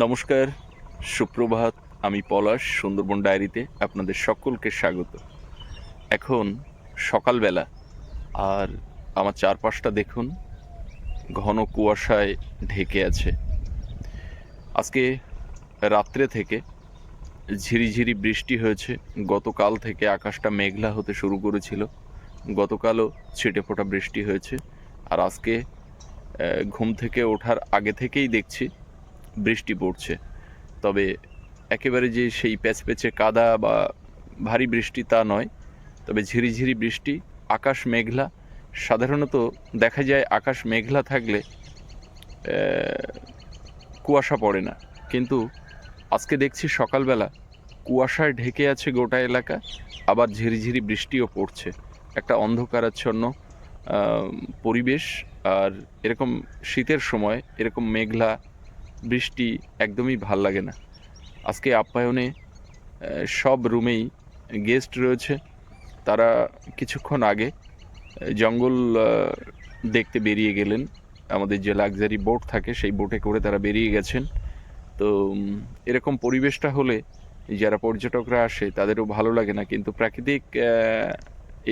নমস্কার, সুপ্রভাত, আমি পলাশ, সুন্দরবন ডায়েরিতে আপনাদের সকলকে স্বাগত। এখন সকালবেলা, আর আমার চারপাশটা দেখুন, ঘন কুয়াশায় ঢেকে আছে। আজকে রাত্রে থেকে ঝিরিঝিরি বৃষ্টি হয়েছে, গতকাল থেকে আকাশটা মেঘলা হতে শুরু করেছিল, গতকালও ছিটে ফোটা বৃষ্টি হয়েছে, আর আজকে ঘুম থেকে ওঠার আগে থেকেই দেখছি বৃষ্টি পড়ছে। তবে একেবারে যে সেই প্যাচপ্যাচে কাদা বা ভারী বৃষ্টি তা নয়, তবে ঝিরিঝিরি বৃষ্টি, আকাশ মেঘলা, সাধারণত দেখা যায় আকাশ মেঘলা থাকলে কুয়াশা পড়ে না। কিন্তু আজকে দেখছি সকালবেলা কুয়াশায় ঢেকে আছে গোটা এলাকা, আবার ঝিরিঝিরি বৃষ্টিও পড়ছে। একটা অন্ধকারাচ্ছন্ন পরিবেশ, আর এরকম শীতের সময় এরকম মেঘলা বৃষ্টি একদমই ভালো লাগে না। আজকে আপ্যায়নে সব রুমেই গেস্ট রয়েছে। তারা কিছুক্ষণ আগে জঙ্গল দেখতে বেরিয়ে গেলেন। আমাদের যে লাক্সারি বোট থাকে, সেই বোটে করে তারা বেরিয়ে গেছেন। তো এরকম পরিবেশটা হলে যারা পর্যটকরা আসে, তাদেরও ভালো লাগে না। কিন্তু প্রাকৃতিক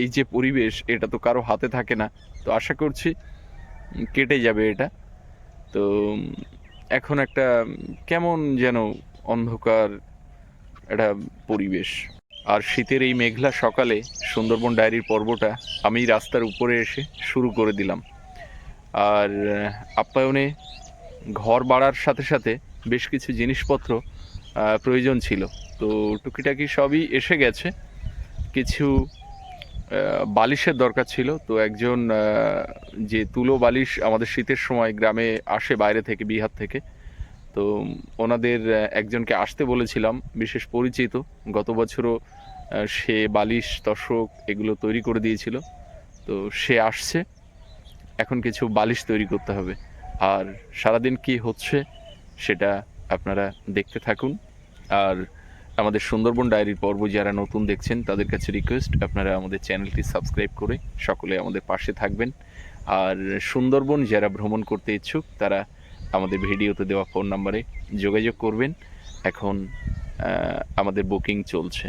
এই যে পরিবেশ, এটা তো কারও হাতে থাকে না। তো আশা করছি কেটে যাবে এটা। তো এখন একটা, কেমন যেন অন্ধকার একটা পরিবেশ। আর শীতের এই মেঘলা সকালে সুন্দরবন ডায়েরির পর্বটা আমি রাস্তার উপরে এসে শুরু করে দিলাম। আর আপ্যায়নে ঘর বাড়ার সাথে সাথে বেশ কিছু জিনিসপত্র প্রয়োজন ছিল। তো টুকিটাকি সবই এসে গেছে। কিছু বালিশের দরকার ছিল। তো একজন যে তুলো বালিশ আমাদের শীতের সময় গ্রামে আসে, বাইরে থেকে, বিহার থেকে, তো ওনাদের একজনকে আসতে বলেছিলাম, বিশেষ পরিচিত। গত বছরও সে বালিশ তশক এগুলো তৈরি করে দিয়েছিল। তো সে আসছে। এখন কিছু বালিশ তৈরি করতে হবে। আর সারাদিন কি হচ্ছে, সেটা আপনারা দেখতে থাকুন। আর আমাদের সুন্দরবন ডায়েরির পর্ব যারা নতুন দেখছেন, তাদের কাছে রিকোয়েস্ট আপনারা আমাদের চ্যানেলটি সাবস্ক্রাইব করে সকলে আমাদের পাশে থাকবেন। আর সুন্দরবন যারা ভ্রমণ করতে ইচ্ছুক, তারা আমাদের ভিডিওতে দেওয়া ফোন নাম্বারে যোগাযোগ করবেন। এখন আমাদের বুকিং চলছে।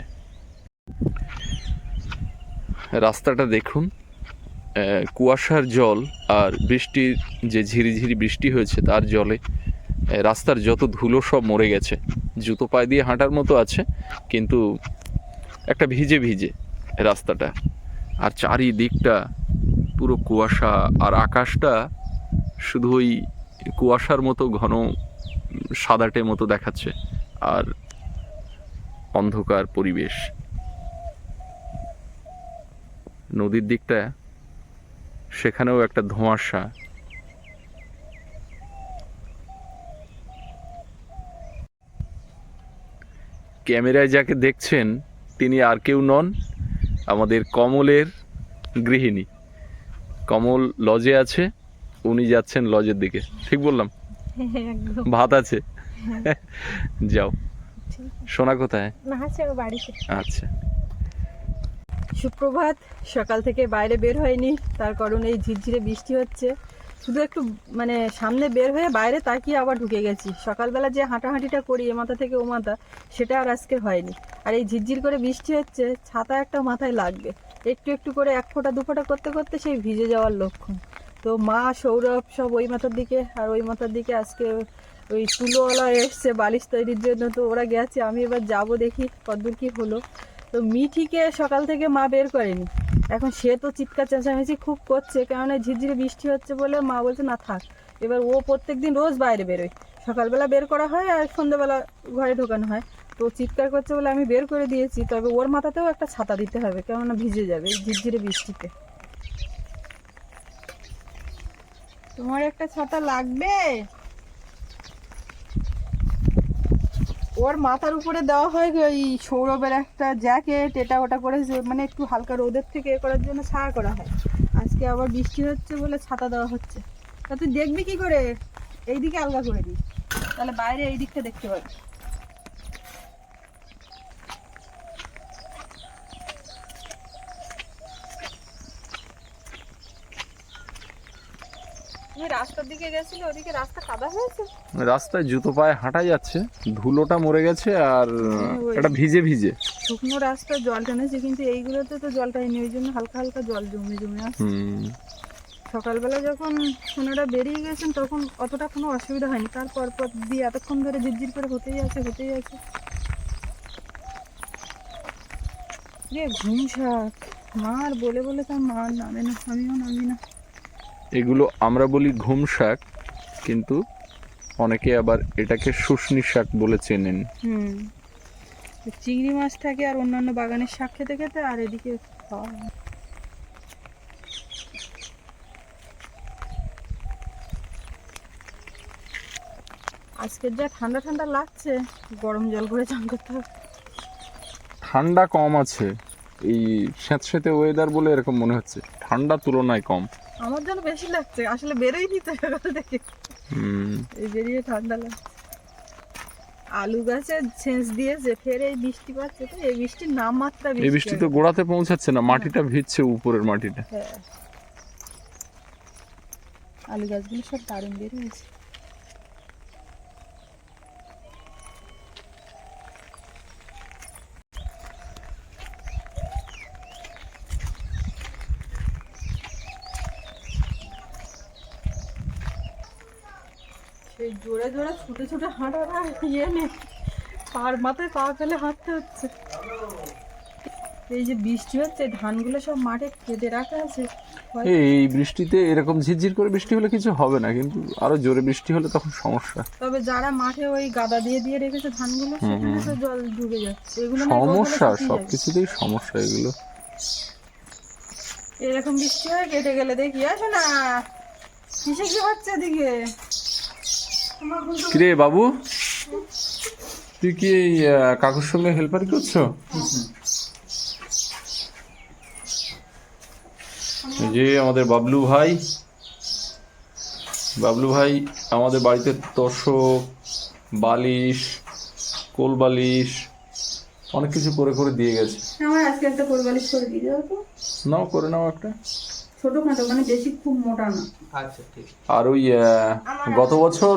রাস্তাটা দেখুন কুয়াশার জল আর বৃষ্টির যে ঝিরিঝিরি বৃষ্টি হয়েছে তার জলে রাস্তার যত ধুলো সব মরে গেছে। জুতো পায়ে দিয়ে হাঁটার মতো আছে, কিন্তু একটা ভিজে ভিজে রাস্তাটা। আর চারিদিকটা পুরো কুয়াশা, আর আকাশটা শুধু ওই কুয়াশার মতো ঘন সাদাটে মতো দেখাচ্ছে, আর অন্ধকার পরিবেশ। নদীর দিকটা, সেখানেও একটা ধোঁয়াশা। ক্যামেরায় যাকে দেখছেন তিনি আর কেউ নন আমাদের কমলের গৃহিণী। কমল লজে আছে উনি যাচ্ছেন লজের দিকে। ঠিক বললাম? ভাত আছে। যাও। সোনা কোথায়? আচ্ছা। সুপ্রভাত সকাল থেকে বাইরে বের হয়নি তার কারণ এই ঝিরঝিরে বৃষ্টি হচ্ছে। শুধু একটু মানে সামনে বের হয়ে বাইরে তাকিয়ে আবার ঢুকে গেছি। সকালবেলা যে হাঁটাহাঁটিটা করি এ মাথা থেকে ও মাথা, সেটা আর আজকে হয়নি। আর এই ঝিরঝির করে বৃষ্টি হচ্ছে, ছাতা একটা মাথায় লাগবে। একটু একটু করে এক ফোঁটা, দু ফোঁটা করতে করতে সেই ভিজে যাওয়ার লক্ষণ। তো মা, সৌরভ সব ওই মাথার দিকে, আর ওই মাথার দিকে আজকে ওই তুলোওয়ালা এসছে বালিশ তৈরির জন্য। তো ওরা গেছে, আমি এবার যাব দেখি কতদূর কী হলো। তো মিঠিকে সকাল থেকে মা বের করেনি। এখন সে তো চিৎকার চেঁচামেচি খুব করছে, কেননা ঝিরঝিরে বৃষ্টি হচ্ছে বলে মা বলছে, না থাক, এবার ও প্রত্যেক দিন রোজ বাইরে বেরোয়। সকালবেলা বের করা হয় আর সন্ধ্যেবেলা ঘরে ঢোকানো হয়। তো চিৎকার করছে বলে আমি বের করে দিয়েছি, তবে ওর মাথাতেও একটা ছাতা দিতে হবে, কেননা ভিজে যাবে ঝিরঝিরে বৃষ্টিতে। তোমার একটা ছাতা লাগবে? ওর মাথার উপরে দেওয়া হয় ওই সৌরভের একটা জ্যাকেট এটা ওটা করে মানে একটু হালকা রোদের থেকে এ করার জন্য ছায়া করা হয়। আজকে আবার বৃষ্টি হচ্ছে বলে ছাতা দেওয়া হচ্ছে। তা তুই দেখবি কি করে? এইদিকে আলগা করে দিই তাহলে বাইরে এই দিকটা দেখতে পাবি। রাস্তার দিকে গেছিলে ওদিকে রাস্তা কাদা হয়েছে? রাস্তায় জুতো পায়ে হাঁটা যাচ্ছে। ধুলোটা মরে গেছে আর এটা ভিজে ভিজে। শুকনো রাস্তায় জল টেনেছে কিন্তু এইগুলোতে তো জল টাইনি ওই জন্য হালকা হালকা জল জমে জমে আছে সকালবেলা যখন ওনারা বেরিয়ে গেছেন তখন অতটা কোনো অসুবিধা হয়নি। তারপর পর দিয়ে এতক্ষণ ধরে ঝিরঝির করে হতেই আছে হতেই আছে। রে ঘুম শাক মার বলে বলে তার মার নামে না আমিও নামি না। এগুলো আমরা বলি ঘুম শাক কিন্তু অনেকে আবার এটাকে শুশনি শাক বলে চেনেন। হুম। চিংড়ি মাছ থাকে আর অন্যান্য বাগানের শাক খেতে খেতে আর এদিকে আজকের যা ঠান্ডা ঠান্ডা লাগছে গরম জল করে চান করতে হবে। ঠান্ডা কম আছে এই স্যাঁতস্যাঁতে ওয়েদার বলে এরকম মনে হচ্ছে। ঠান্ডা তুলনায় কম। আমার জন্য বেশি লাগছে আসলে বেরোই নি তো সকাল থেকে। এই বেরিয়ে ঠান্ডা লাগছে। আলু গাছে সেচ দিয়েছে ফের এই বৃষ্টি পাচ্ছে তো এই বৃষ্টির নাম মাত্রা এই বৃষ্টি তো গোড়াতে পৌঁছাচ্ছে না মাটিটা ভিজছে উপরের মাটিটা। হ্যাঁ। আলু গাছগুলো সব দারুণ বের হয়েছে সেই জোরে জোরে ছুটে ছুটে হাঁটার আর ইয়ে নেই। পার মাথায় পা ফেলে হাঁটতে হচ্ছে। এই যে বৃষ্টি হচ্ছে ধানগুলো সব মাঠে কেটে রাখা আছে। এই বৃষ্টিতে এরকম ঝিরঝির করে বৃষ্টি হলে কিছু হবে না কিন্তু আরও জোরে বৃষ্টি হলে তখন সমস্যা। তবে যারা মাঠে ওই গাদা দিয়ে দিয়ে রেখেছে ধানগুলো সেখানে তো জল ডুবে যাচ্ছে। এগুলো সমস্যা শুকিয়ে সব কিছুতেই সমস্যা এগুলো। এরকম বৃষ্টি হয়ে কেটে গেলে দেখি আসো না। কিসে কি হচ্ছে এদিকে? কিরে বাবু? তুই কি কাকুর সঙ্গে হেল্পার করছ? যে আমাদের বাবলু ভাই। বাবলু ভাই আমাদের বাড়িতে তোষক বালিশ কোল বালিশ অনেক কিছু করে করে দিয়ে গেছে। আমার আজকে একটা পরিবালিশ করে দিয়ে যাও তো। নাও করে নাও একটা। ছোট খাটো মানে বেশি খুব মোটা না। আর ওই গত বছর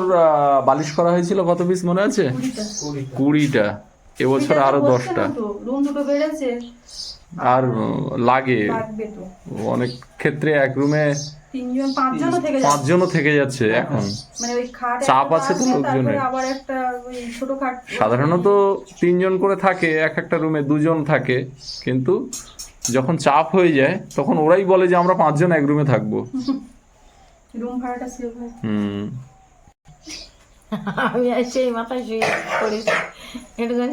বালিশ করা হয়েছিল কত পিস মনে আছে? কুড়িটা। এবছর আরও দশটা। রুম দুটো বেড়েছে। আর লাগে। অনেক ক্ষেত্রে এক রুমে পাঁচজনও থেকে যাচ্ছে। পাঁচজনও থেকে যাচ্ছে এখন। মানে চাপ আছে তো লোকজনের। তারপরে আবার একটা ওই ছোট খাট। সাধারণত তিনজন করে থাকে এক একটা রুমে দুজন থাকে। কিন্তু যখন চাপ হয়ে যায় তখন ওরাই বলে যে আমরা পাঁচজন এক রুমে থাকব। রুম ভাড়াটা সেভ হয় হুম। আমি আর সেই মাথায় শুয়ে পড়ি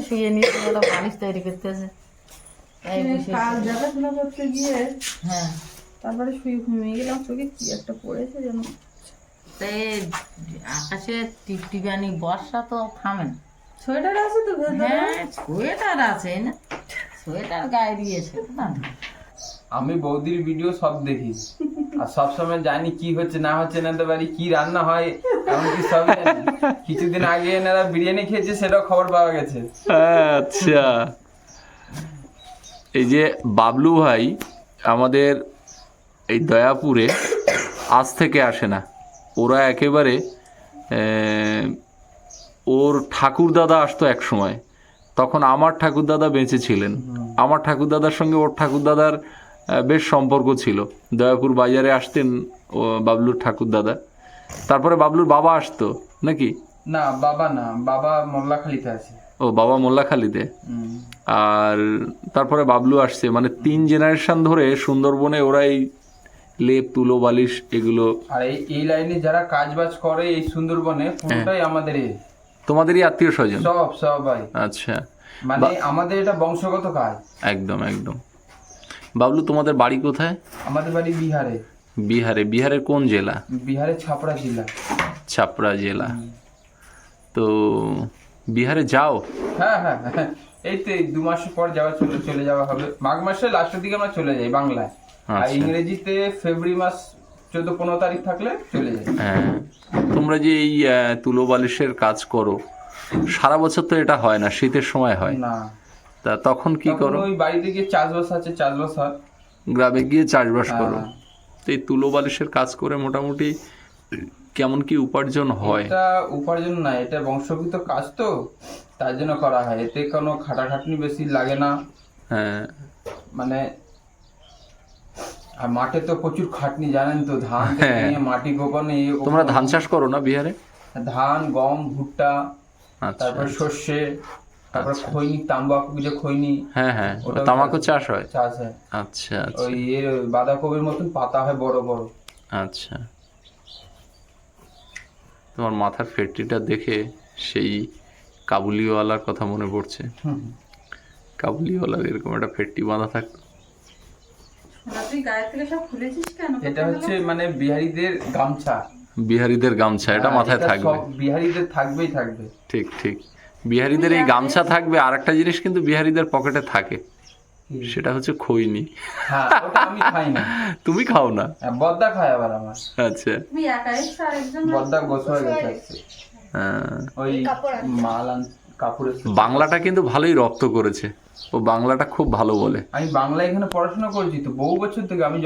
শুয়ে ওরা বালিশ তৈরি করতেছে। কাল দেখাশোনা করতে গিয়ে। হ্যাঁ। তারপরে শুয়ে ঘুমিয়ে গেলাম চোখে কি একটা পড়েছে যেন। আকাশে টিপটিপানি বর্ষা তো থামে না। সোয়েটার আছে তো হ্যাঁ সোয়েটার আছে না? সোয়েটার গায়ে দিয়েছে না? আমি বৌদির ভিডিও সব দেখি। আর সব সময় জানি কি হচ্ছে না হচ্ছে না তো বাড়ি কি রান্না হয় এমনকি সব জানি। কিছুদিন আগে এনারা বিরিয়ানি খেয়েছে সেটাও খবর পাওয়া গেছে। আচ্ছা। এই যে বাবলু ভাই আমাদের এই দয়াপুরে আজ থেকে আসে না। ওরা একেবারে ওর ঠাকুরদাদা আসতো এক সময়। তখন আমার ঠাকুরদাদা বেঁচে ছিলেন। আমার ঠাকুরদাদার সঙ্গে ওর ঠাকুরদাদার বেশ সম্পর্ক ছিল। দয়াপুর বাজারে আসতেন বাবলুর ঠাকুরদাদা। তারপরে বাবলুর বাবা আসতো নাকি? না বাবা না বাবা মোল্লাখালীতে আছে। ও বাবা মোল্লাখালীতে। আর তারপরে বাবলু আসছে মানে তিন জেনারেশন ধরে সুন্দরবনে ওরা এই লেপ তুলো বালিশ এগুলো আর এই লাইনে যারা কাজ বাজ করে এই সুন্দরবনে পুরোটাই আমাদের। তোমাদেরই আত্মীয় স্বজন? সব সবাই আচ্ছা। মানে আমাদের এটা বংশগত কাজ। একদম একদম। বাবলু তোমাদের বাড়ি কোথায়? আমাদের বাড়ি বিহারে। বিহারে। বিহারের কোন জেলা? বিহারের ছাপড়া জেলা। ছাপড়া জেলা। তো বিহারে যাও। হ্যাঁ হ্যাঁ হ্যাঁ। এই তো দু মাস পর যাওয়া চলে চলে যাওয়া হবে। মাঘ মাসের লাস্টের দিকে আমরা চলে যাই বাংলায়। আর আচ্ছা। ইংরেজিতে ফেব্রুয়ারি মাস চোদ্দ পনেরো তারিখ থাকলে চলে যাই হ্যাঁ তোমরা যে এই তুলো বালিশের কাজ করো সারা বছর তো এটা হয় না শীতের সময় হয়। না। তা তখন কি করো? ওই বাড়িতে গিয়ে চাষবাস আছে চাষবাস হয়। গ্রামে গিয়ে চাষবাস করো। হ্যাঁ। তো এই তুলো বালিশের কাজ করে মোটামুটি কেমন কি উপার্জন হয়? এটা উপার্জন না এটা বংশগত কাজ তো তার জন্য করা হয়। এতে কোনো খাটাখাটনি বেশি লাগে না। হ্যাঁ। মানে আর মাঠে তো প্রচুর খাটনি জানেন তো ধান হ্যাঁ। মাটি গোপনে তোমরা ধান চাষ করো না বিহারে? ধান গম ভুট্টা আচ্ছা তারপর সর্ষে তারপর আচ্ছা। খৈনি তাম্বাকু যে খৈনি হ্যাঁ হ্যাঁ ওটাও তামাকু চাষ- হয়? চাষ হয়। আচ্ছা আচ্ছা। ওই এর বাঁধাকপির মতন পাতা হয় বড় বড়। আচ্ছা। তোমার মাথার ফেটটিটা দেখে সেই কাবুলিওয়ালার কথা মনে পড়ছে। হুম। কাবুলিওয়ালার এরকম একটা ফেটটি বাঁধা থাকতো তুই গায়ের থেকে সব খুলেছিস কেন? এটা হচ্ছে মানে বিহারিদের গামছা। বিহারিদের গামছা এটা হ্যাঁ, মাথায় থাকবে। সব বিহারিদের থাকবেই থাকবে। ঠিক ঠিক। বিহারিদের এই গামছা থাকবে আর একটা জিনিস কিন্তু বিহারিদের পকেটে থাকে। সেটা হচ্ছে খৈনি। হ্যাঁ আমি খাই না। তুমি খাও না? হ্যাঁ, বদ্দা খায় আবার আমার। আচ্ছা। তুমি একা এসছো আর বদ্দা গোছ হয়ে গেছে। হ্যাঁ। ওই মাল আন কাপড়ের বাংলাটা কিন্তু ভালোই রপ্ত করেছে। ও বাংলাটা খুব ভালো বলে। আমি বাংলা এখানে পড়াশোনা করেছি তো বহু বছর থেকে আমি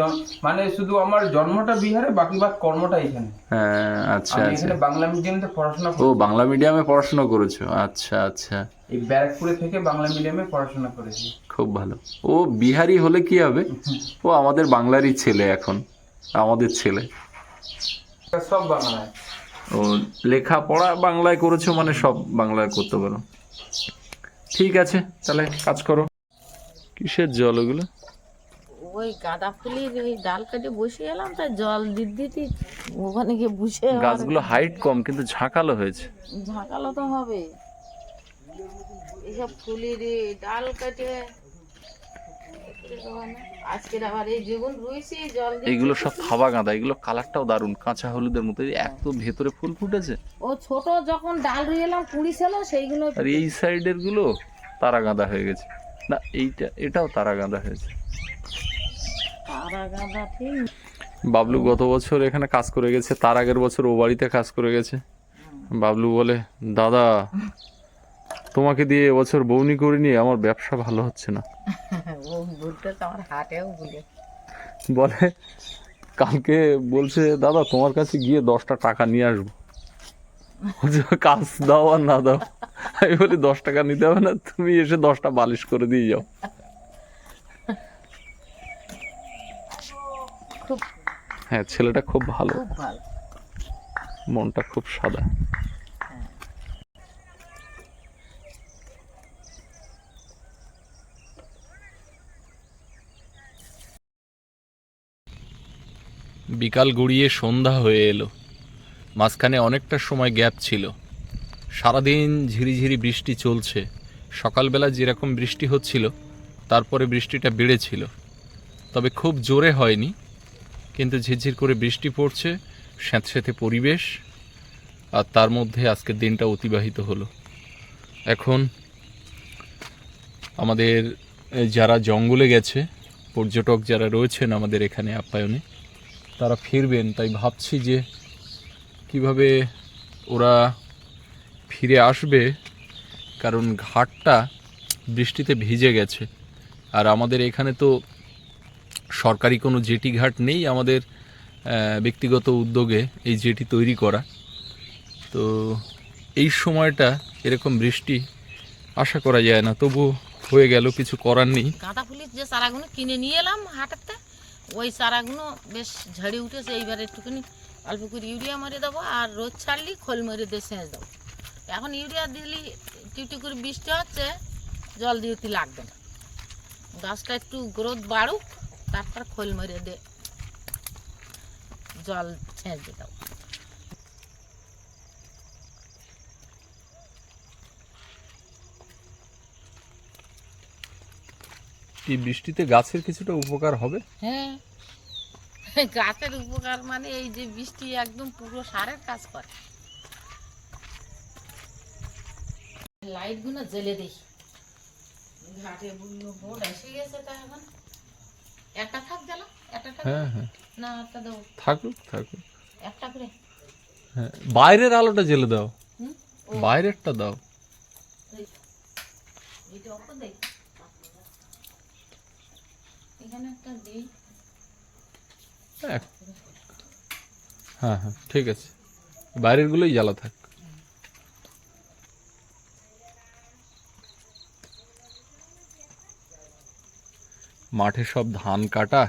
মানে শুধু আমার জন্মটা বিহারে বাকি বাদ কর্মটা এখানে। হ্যাঁ আচ্ছা আচ্ছা। এখানে বাংলা মিডিয়ামে পড়াশোনা ও বাংলা মিডিয়ামে পড়াশোনা করেছ? আচ্ছা আচ্ছা। এই ব্যারাকপুরে থেকে বাংলা মিডিয়ামে পড়াশোনা করেছি। খুব ভালো। ও বিহারি হলে কি হবে? ও আমাদের বাংলারই ছেলে এখন। আমাদের ছেলে। সব বাংলায়। ও লেখাপড়া বাংলায় করেছ মানে সব বাংলায় করতে পারো। ঠিক আছে তাহলে কাজ করো। কিসের জল ওগুলো? ওই গাঁদা ফুলের ওই ডাল কেটে বসে এলাম তাই জল দিতে দিতে ওখানে গিয়ে বসে গাছগুলো হাইট কম কিন্তু ঝাঁকালো হয়েছে। ঝাঁকালো তো হবে। এইসব ফুলের ডাল কেটে এইগুলো সব থাবা গাঁদা এগুলো কালারটাও দারুণ কাঁচা হলুদের মতো এত ভেতরে ফুল ফুটেছে। ও ছোট যখন ডাল রুইলাম কুড়ি ছিল সেইগুলো আর এই সাইডেরগুলো তারা গাঁদা হয়ে গেছে। না এইটা এটাও তারা গাঁদা হয়েছে। তারা গাঁদা ঠিক। বাবলু গত বছর এখানে কাজ করে গেছে তার আগের বছর ও বাড়িতে কাজ করে গেছে। বাবলু বলে দাদা তোমাকে দিয়ে এবছর বৌনি করিনি আমার ব্যবসা ভালো হচ্ছে না। আমার হাটেও বলে কালকে বলছে দাদা তোমার কাছে গিয়ে দশটা টাকা নিয়ে আসব। কাজ দাও আর না দাও। আমি বলি দশ টাকা নিতে হবে না তুমি এসে দশটা বালিশ করে দিয়ে যাও। হ্যাঁ ছেলেটা খুব ভালো। মনটা খুব সাদা। বিকাল গড়িয়ে সন্ধ্যা হয়ে এলো। মাঝখানে অনেকটা সময় গ্যাপ ছিল। সারাদিন ঝিরিঝিরি বৃষ্টি চলছে। সকালবেলা যেরকম বৃষ্টি হচ্ছিল, তারপরে বৃষ্টিটা বেড়েছিল। তবে খুব জোরে হয়নি, কিন্তু ঝিরঝির করে বৃষ্টি পড়ছে স্যাঁতস্যাঁতে পরিবেশ, আর তার মধ্যে আজকের দিনটা অতিবাহিত হলো। এখন আমাদের যারা জঙ্গলে গেছে, পর্যটক যারা রয়েছেন আমাদের এখানে আপ্যায়নে তারা ফিরবেন, তাই ভাবছি যে কীভাবে ওরা ফিরে আসবে, কারণ ঘাটটা বৃষ্টিতে ভিজে গেছে। আর আমাদের এখানে তো সরকারি কোনো জেটি ঘাট নেই আমাদের ব্যক্তিগত উদ্যোগে এই জেটি তৈরি করা। তো এই সময়টা এরকম বৃষ্টি আশা করা যায় না তবু হয়ে গেল, কিছু করার নেই। গাঁদা ফুলের যে চারাগুলো কিনে নিয়ে এলাম হাটেতে ওই চারাগুলো বেশ ঝড়ে উঠেছে, এইবার একটুখানি অল্প করে ইউরিয়া মেরে দেবো আর রোদ ছাড়লি খোল মেরে দিয়ে সেঁচ দেবো। এখন ইউরিয়া দিলি, টিউটি করে বৃষ্টি হচ্ছে, জল দিতে লাগবে না। গাছটা একটু গ্রোথ বাড়ুক, তারপর খোল মেরে দে জল ছেঁচ দিয়ে দেবো। এই বৃষ্টিতে গাছের কিছুটা উপকার হবে? হ্যাঁ। গাছের উপকার মানে এই যে বৃষ্টি একদম পুরো সারের কাজ করে। লাইটগুলো জ্বেলে ঘাটে বোর্ড এসে গেছে তা এখন। একটা থাক জ্বালা একটা থাক। হ্যাঁ হ্যাঁ। না একটা দেবো। থাকুক থাকুক। একটা করে। হ্যাঁ বাইরের আলোটা জ্বেলে দাও। বাইরেরটা দাও। এটা অত দেখ। এখানে একটা দিই। হ্যাঁ। হ্যাঁ হ্যাঁ ঠিক আছে। বাইরের গুলোই জ্বালা থাক। মাঠে সব ধান কাটা।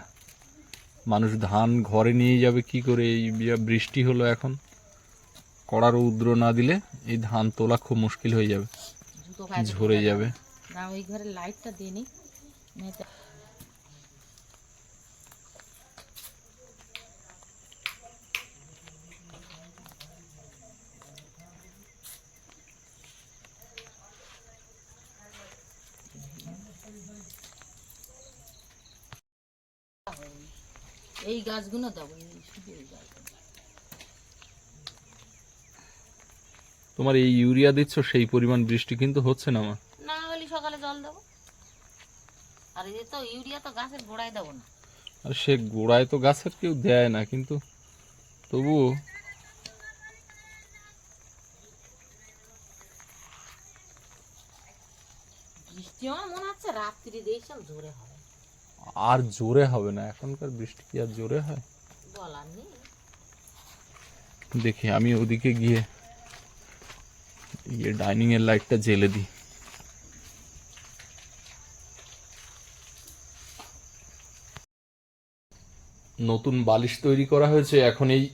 মানুষ ধান ঘরে নিয়ে যাবে কি করে? এই বৃষ্টি হলো এখন। কড়া রৌদ্র না দিলে এই ধান তোলা খুব মুশকিল হয়ে যাবে। ঝরে যাবে। না ওই ঘরে লাইটটা দিয়ে নি এই গাছগুলো দেবো শুধু এই গাছগুলো তোমার এই ইউরিয়া দিচ্ছ সেই পরিমাণ বৃষ্টি কিন্তু হচ্ছে না মা না হলে সকালে জল দেবো। আর এই তো ইউরিয়া তো গাছের গোড়ায় দেবো না। আর সে গোড়ায় তো গাছের কেউ দেয় না কিন্তু তবুও বৃষ্টি আমার মনে হচ্ছে রাত্রি সব জোরে হবে। আর জোরে হবে না। এখনকার বৃষ্টি কি আর জোরে হয়? দেখি আমি ওদিকে গিয়ে ইয়ে ডাইনিং এর লাইটটা জেলে দিই। নতুন বালিশ তৈরি করা হয়েছে এখন এই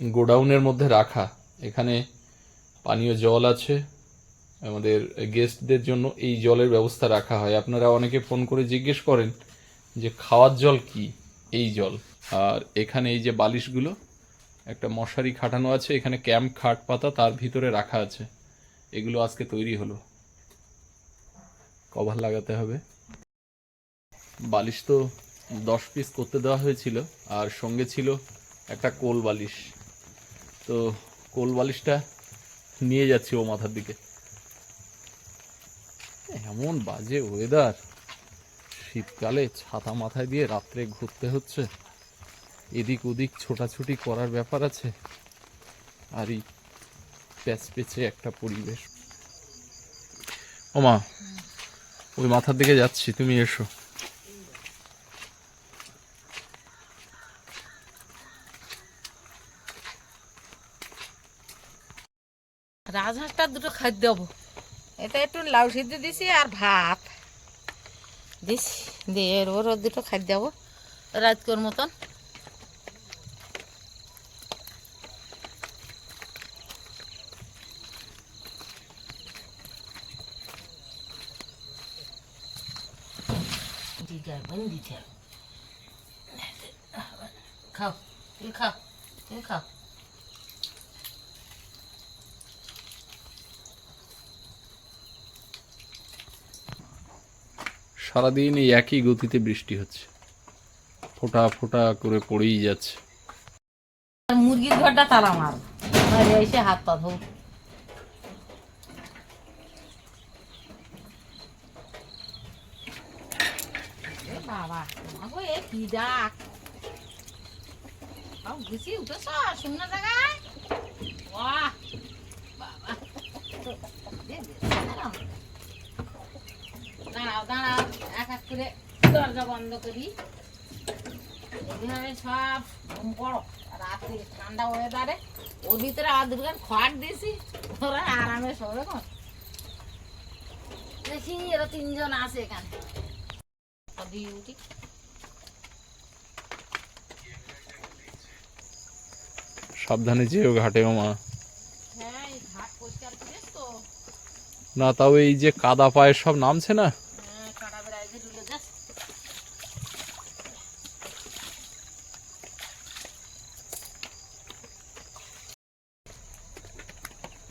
গোডাউনের মধ্যে রাখা। এখানে পানীয় জল আছে। আমাদের গেস্টদের জন্য এই জলের ব্যবস্থা রাখা হয়। আপনারা অনেকে ফোন করে জিজ্ঞেস করেন যে খাওয়ার জল কি? এই জল। আর এখানে এই যে বালিশগুলো, একটা মশারি খাটানো আছে, এখানে ক্যাম্প খাট পাতা তার ভিতরে রাখা আছে। এগুলো আজকে তৈরি হলো। কভার লাগাতে হবে। বালিশ তো দশ পিস করতে দেওয়া হয়েছিল, আর সঙ্গে ছিল একটা কোল বালিশ। তো কোল বালিশটা নিয়ে যাচ্ছি ও মাথার দিকে। এমন বাজে ওয়েদার শীতকালে ছাতা মাথায় দিয়ে রাত্রে ঘুরতে হচ্ছে। এদিক ওদিক ছোটাছুটি করার ব্যাপার আছে। আর এই প্যাচ পেঁচে একটা পরিবেশ। ওমা, ওই মাথার দিকে যাচ্ছি, তুমি এসো। রাজহাঁসটা দুটো খাদ্য দেবো। এটা একটু লাউ সিদ্ধ দিছি আর ভাত। দিছি দিয়ে ওর দুটো খাই দেবো কর মতন দিদার বোন দিতে হবে। খাও তুমি খাও তুমি খাও সারাদিন এই একই গতিতে বৃষ্টি হচ্ছে। ফোঁটা ফোঁটা করে পড়েই যাচ্ছে। মুরগির ঘরটা তালা মার। এসে হাত পা ধো। বাবা দাঁড়াও। দাঁড়াও, এক এক করে দরজা বন্ধ করি। এভাবে সব ঘুম পড়ো ঠান্ডা ওয়েদারে ওর ভিতরে খড় দিয়েছি, ওরা আরামে শোবে কোন দেখি এরা তিনজন আছে এখানে। উঠি। সাবধানে যেও ঘাটেও মা হ্যাঁ এই ঘাট পরিষ্কার করিস তো না, তাও এই যে কাদা পায়ে সব নামছে না?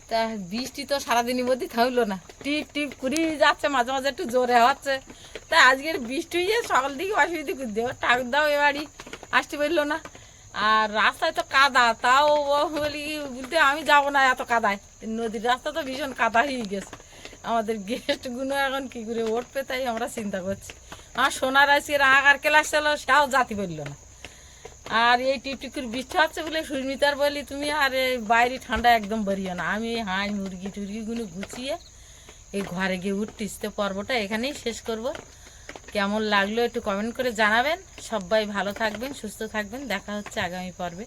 তা বৃষ্টি তো সারাদিনই মধ্যে থামলো না। টিপ টিপ করি যাচ্ছে, মাঝে মাঝে একটু জোরে হচ্ছে। তা আজকের বৃষ্টি হয়ে সকাল দিকে অসুবিধা করে দেও। ঠাকুর দাও এ বাড়ি আসতে পারল না। আর রাস্তায় তো কাদা, তাও বলি, বলতে আমি যাব না এত কাদায়। নদীর রাস্তা তো ভীষণ কাদা হয়ে গেছে। আমাদের গেস্টগুলো এখন কি করে উঠবে তাই আমরা চিন্তা করছি। আমার সোনার আজকে আঁকার ক্লাস ছিল সেও জাতি পারল না। আর এই টিপটিপ করে বৃষ্টি হচ্ছে বলে সুস্মিতার বলি, তুমি আর এই বাইরে ঠান্ডা একদম বেরিও না। আমি হাঁস, মুরগি, টুরগিগুলো গুছিয়ে এই ঘরে গিয়ে উঠতিস তো পর্বটা এখানেই শেষ করব। কেমন লাগল একটু কমেন্ট করে জানাবেন। সবাই ভালো থাকবেন, সুস্থ থাকবেন। দেখা হচ্ছে আগামী পর্বে।